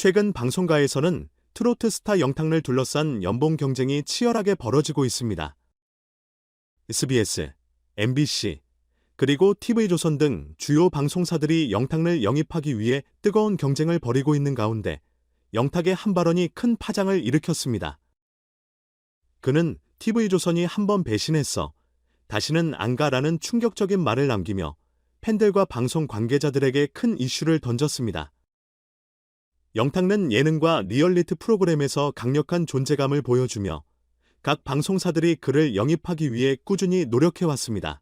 최근 방송가에서는 트로트 스타 영탁을 둘러싼 연봉 경쟁이 치열하게 벌어지고 있습니다. SBS, MBC, 그리고 TV조선 등 주요 방송사들이 영탁을 영입하기 위해 뜨거운 경쟁을 벌이고 있는 가운데 영탁의 한 발언이 큰 파장을 일으켰습니다. 그는 TV조선이 한 번 배신했어. 다시는 안 가라는 충격적인 말을 남기며 팬들과 방송 관계자들에게 큰 이슈를 던졌습니다. 영탁은 예능과 리얼리티 프로그램에서 강력한 존재감을 보여주며 각 방송사들이 그를 영입하기 위해 꾸준히 노력해왔습니다.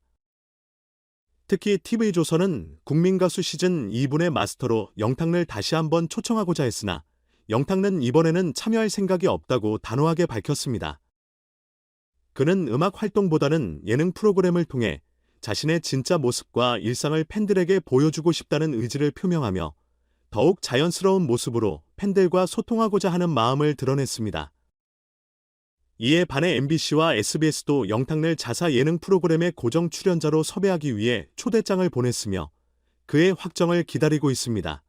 특히 TV조선은 국민가수 시즌 2분의 마스터로 영탁을 다시 한번 초청하고자 했으나 영탁은 이번에는 참여할 생각이 없다고 단호하게 밝혔습니다. 그는 음악 활동보다는 예능 프로그램을 통해 자신의 진짜 모습과 일상을 팬들에게 보여주고 싶다는 의지를 표명하며 더욱 자연스러운 모습으로 팬들과 소통하고자 하는 마음을 드러냈습니다. 이에 반해 MBC와 SBS도 영탁을 자사 예능 프로그램의 고정 출연자로 섭외하기 위해 초대장을 보냈으며 그의 확정을 기다리고 있습니다.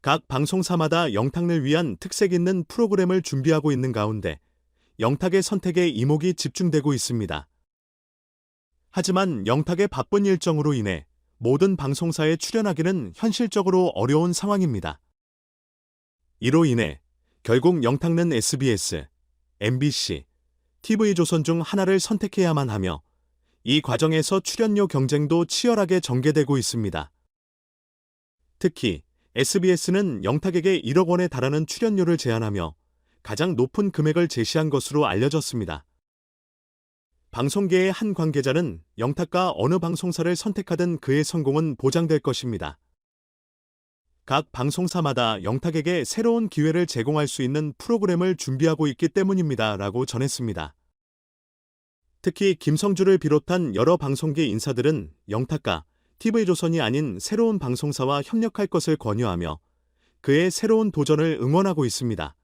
각 방송사마다 영탁을 위한 특색 있는 프로그램을 준비하고 있는 가운데 영탁의 선택에 이목이 집중되고 있습니다. 하지만 영탁의 바쁜 일정으로 인해 모든 방송사에 출연하기는 현실적으로 어려운 상황입니다. 이로 인해 결국 영탁은 SBS, MBC, TV조선 중 하나를 선택해야만 하며 이 과정에서 출연료 경쟁도 치열하게 전개되고 있습니다. 특히 SBS는 영탁에게 1억 원에 달하는 출연료를 제안하며 가장 높은 금액을 제시한 것으로 알려졌습니다. 방송계의 한 관계자는 영탁과 어느 방송사를 선택하든 그의 성공은 보장될 것입니다. 각 방송사마다 영탁에게 새로운 기회를 제공할 수 있는 프로그램을 준비하고 있기 때문입니다. 라고 전했습니다. 특히 김성주를 비롯한 여러 방송계 인사들은 영탁과 TV조선이 아닌 새로운 방송사와 협력할 것을 권유하며 그의 새로운 도전을 응원하고 있습니다.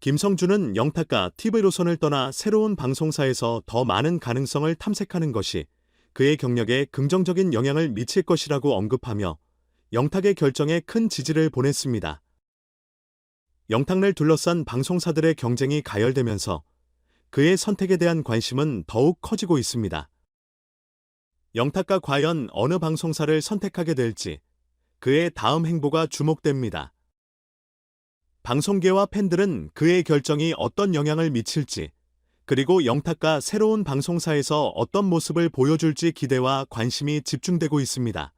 김성주는 영탁과 TV로선을 떠나 새로운 방송사에서 더 많은 가능성을 탐색하는 것이 그의 경력에 긍정적인 영향을 미칠 것이라고 언급하며 영탁의 결정에 큰 지지를 보냈습니다. 영탁을 둘러싼 방송사들의 경쟁이 가열되면서 그의 선택에 대한 관심은 더욱 커지고 있습니다. 영탁과 과연 어느 방송사를 선택하게 될지 그의 다음 행보가 주목됩니다. 방송계와 팬들은 그의 결정이 어떤 영향을 미칠지, 그리고 영탁과 새로운 방송사에서 어떤 모습을 보여줄지 기대와 관심이 집중되고 있습니다.